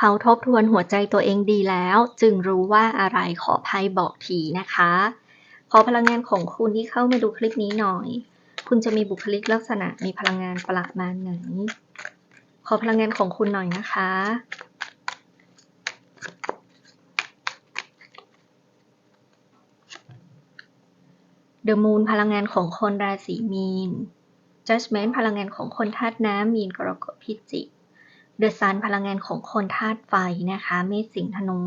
เขาทบทวนหัวใจตัวเองดีแล้ว จึงรู้ว่าอะไรขอไพ่บอกทีนะคะ ขอพลังงานของคุณที่เข้ามาดูคลิปนี้หน่อย คุณจะมีบุคลิกลักษณะมีพลังงานประมาณไหน ขอพลังงานของคุณหน่อยนะคะ The Moon พลังงานของคนราศีมีน Judgment พลังงานของคนธาตุน้ำมีนกรกฎพิจิก The Sun พลังงานของคนธาตุไฟนะคะ เมษสิงห์ธนู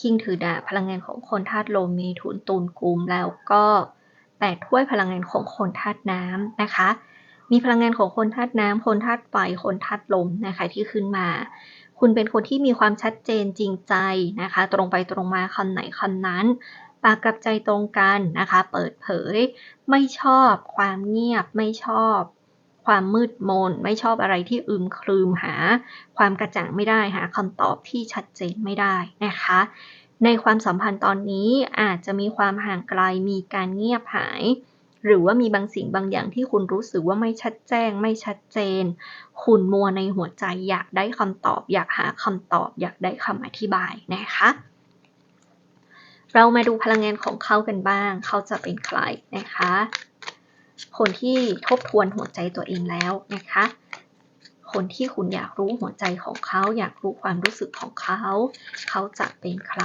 คิงถือดาบพลังงานของคนธาตุลมเมถุนตุลกุมแล้วก็แปดถ้วยพลังงานของคนธาตุน้ำนะคะ มีพลังงานของคนธาตุน้ำคนธาตุไฟ คนธาตุลมนะคะที่ขึ้นมา คุณเป็นคนที่มีความชัดเจนจริงใจนะคะ ตรงไปตรงมาคำไหนคำนั้นปากกับใจตรงกันนะคะ เปิดเผย ไม่ชอบความเงียบ ไม่ชอบ ความมืดมน ไม่ชอบอะไรที่อึมครึมหา ความกระจ่างไม่ได้หาคำตอบที่ชัดเจนไม่ได้นะคะ ในความสัมพันธ์ตอนนี้อาจจะมีความห่างไกลมีการเงียบหาย หรือว่ามีบางสิ่งบางอย่างที่คุณรู้สึกว่าไม่ชัดแจ้ง ไม่ชัดเจน คุณมัวในหัวใจอยากได้คำตอบ อยากหาคำตอบ อยากได้คำอธิบายนะคะเรามาดูพลังงานของเขากันบ้าง เขาจะเป็นใครนะคะ คนที่ทบทวนหัวใจตัวเองแล้วนะคะ คนที่คุณอยากรู้หัวใจของเขา อยากรู้ความรู้สึกของเขา เขาจะเป็นใคร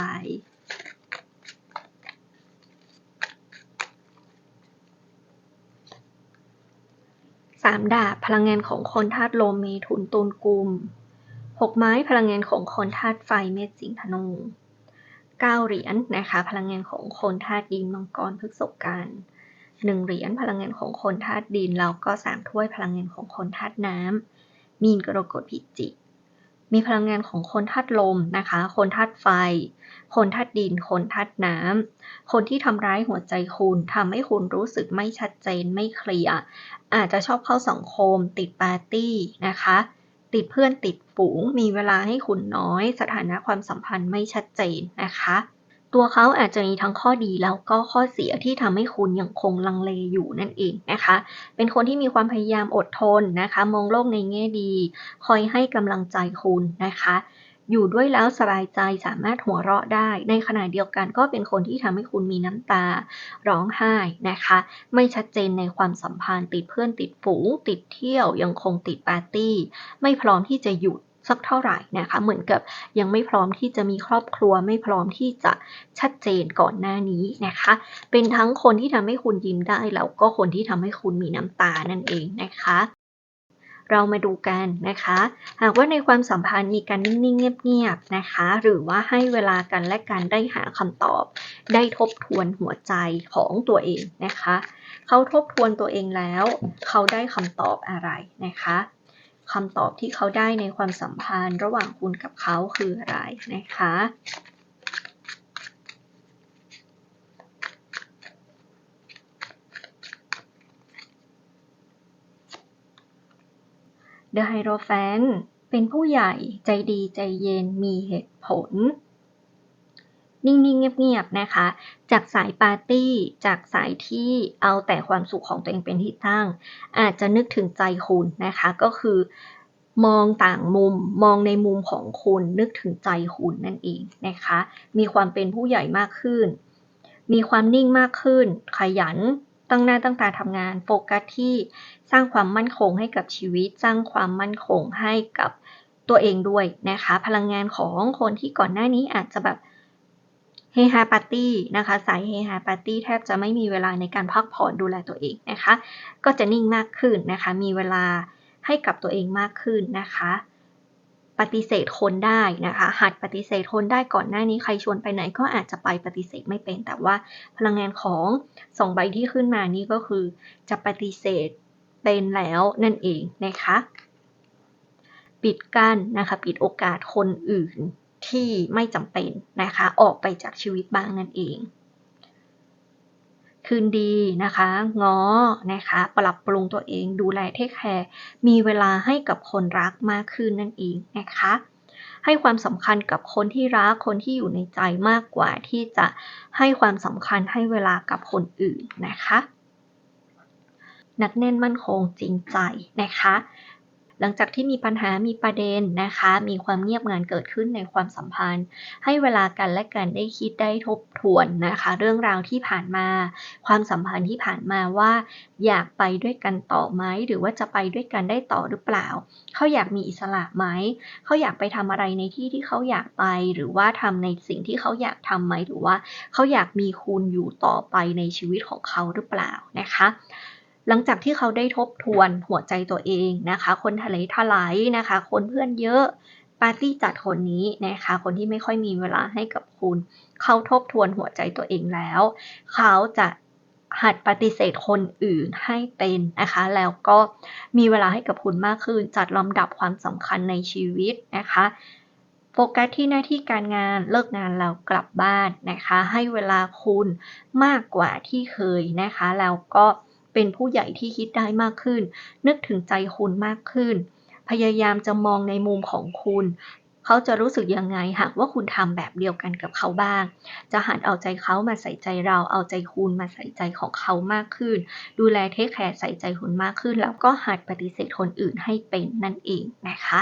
สามดาบพลังงานของคนธาตุลมเมถุนตุลกุมหกไม้พลังงานของคนธาตุไฟเมษสิงธนูเก้าเหรียญนะคะ พลังงานของคนธาตุดินมังกรพฤษกัน หนึ่งเหรียญพลังงานของคนธาตุดิน แล้วก็สามถ้วยพลังงานของคนธาตุน้ำมีนกรกฎพิจิก มีพลังงานของคนธาตุลมนะคะ คนธาตุไฟ คนธาตุดิน คนธาตุน้ำคนที่ทำร้ายหัวใจคุณทำให้คุณรู้สึกไม่ชัดเจนไม่เคลียร์อาจจะชอบเข้าสังคม ติดปาร์ตี้นะคะ ติดเพื่อนติดฝูง มีเวลาให้คุณน้อย สถานะความสัมพันธ์ไม่ชัดเจนนะคะ ตัวเขาอาจจะมีทั้งข้อดีแล้วก็ข้อเสียที่ทำให้คุณยังคงลังเลอยู่นั่นเองนะคะ เป็นคนที่มีความพยายามอดทนนะคะ มองโลกในแง่ดี คอยให้กำลังใจคุณนะคะอยู่ด้วยแล้วสบายใจสามารถหัวเราะได้ ในขณะเดียวกันก็เป็นคนที่ทำให้คุณมีน้ำตา ร้องไห้นะคะ ไม่ชัดเจนในความสัมพันธ์ติดเพื่อนติดฝูง ติดเที่ยวยังคงติดปาร์ตี้ ไม่พร้อมที่จะหยุด สักเท่าไหร่นะคะ เหมือนกับยังไม่พร้อมที่จะมีครอบครัวไม่พร้อมที่จะชัดเจนก่อนหน้านี้นะคะ เป็นทั้งคนที่ทำให้คุณยิ้มได้แล้วก็คนที่ทำให้คุณมีน้ำตานั่นเองนะคะเรามาดูกันนะคะ หากว่าในความสัมพันธ์มีการนิ่ง ๆ เงียบ ๆ นะคะ หรือว่าให้เวลากันและกันได้หาคำตอบ ได้ทบทวนหัวใจของตัวเองนะคะ เขาทบทวนตัวเองแล้ว เขาได้คำตอบอะไรนะคะ คำตอบที่เขาได้ในความสัมพันธ์ ระหว่างคุณกับเขาคืออะไรนะคะ The Hydrofan เป็นผู้ใหญ่ใจดีใจเย็นมีเหตุผล นิ่งๆ เงียบๆ นะคะ จากสายปาร์ตี้ จากสายที่เอาแต่ความสุขของตัวเองเป็นที่ตั้ง อาจจะนึกถึงใจคุณนะคะ ก็คือมองต่างมุมมองในมุมของคุณนึกถึงใจคุณนั่นเองนะคะ มีความเป็นผู้ใหญ่มากขึ้น มีความนิ่งมากขึ้น ขยันตั้งหน้าตั้งตาทำงานโฟกัสที่สร้างความมั่นคงให้กับชีวิต สร้างความมั่นคงให้กับตัวเองด้วยนะคะ พลังงานของคนที่ก่อนหน้านี้อาจจะแบบ เฮฮาปาร์ตี้นะคะสายเฮฮาปาร์ตี้แทบจะไม่มีเวลาในการพักผ่อนดูแลตัวเองนะคะ ก็จะนิ่งมากขึ้นนะคะ มีเวลาให้กับตัวเองมากขึ้นนะคะ ปฏิเสธคนได้นะคะ หัดปฏิเสธคนได้ก่อนหน้านี้ใครชวนไปไหนก็อาจจะไปปฏิเสธไม่เป็น แต่ว่าพลังงานของสองใบที่ขึ้นมานี้ก็คือ จะปฏิเสธเป็นแล้วนั่นเองนะคะ ปิดกั้นนะคะ ปิดโอกาสคนอื่น ที่ไม่จำเป็นนะคะ ออกไปจากชีวิตบ้างนั่นเอง คืนดีนะคะง้อนะคะ ปรับปรุงตัวเองดูแลเทคแคร์มีเวลาให้กับคนรักมากขึ้นนั่นเองนะคะ ให้ความสำคัญกับคนที่รักคนที่อยู่ในใจมากกว่าที่จะให้ความสำคัญให้เวลากับคนอื่นนะคะนักแน่นมั่นคงจริงใจนะคะ หลังจากที่มีปัญหามีประเด็นนะคะ มีความเงียบงันเกิดขึ้นในความสัมพันธ์ ให้เวลากันและกันได้คิดได้ทบทวนนะคะ เรื่องราวที่ผ่านมา ความสัมพันธ์ที่ผ่านมาว่า อยากไปด้วยกันต่อไหมหรือว่าจะไปด้วยกันได้ต่อหรือเปล่า เขาอยากมีอิสระไหม เขาอยากไปทำอะไรในที่ที่เขาอยากไป หรือว่าทำในสิ่งที่เขาอยากทำไหมหรือว่า เขาอยากมีคุณอยู่ต่อไปในชีวิตของเขาหรือเปล่านะคะ หลังจากที่เขาได้ทบทวนหัวใจตัวเองนะคะ คนทะเลทลายนะคะ คนเพื่อนเยอะ ปาร์ตี้จัดคนนี้นะคะ คนที่ไม่ค่อยมีเวลาให้กับคุณ เขาทบทวนหัวใจตัวเองแล้ว เขาจะหัดปฏิเสธคนอื่นให้เป็นนะคะ แล้วก็มีเวลาให้กับคุณมากขึ้น จัดลำดับความสำคัญในชีวิตนะคะโฟกัสที่หน้าที่การงานเลิกงานแล้วกลับบ้านนะคะ ให้เวลาคุณมากกว่าที่เคยนะคะ แล้วก็ เป็นผู้ใหญ่ที่คิดได้มากขึ้น นึกถึงใจคุณมากขึ้น พยายามจะมองในมุมของคุณ เขาจะรู้สึกยังไงหากว่าคุณทำแบบเดียวกันกับเขาบ้าง จะหันเอาใจเขามาใส่ใจเรา เอาใจคุณมาใส่ใจของเขามากขึ้น ดูแลเทคแคร์ใส่ใจคุณมากขึ้น แล้วก็หัดปฏิเสธคนอื่นให้เป็นนั่นเองนะคะ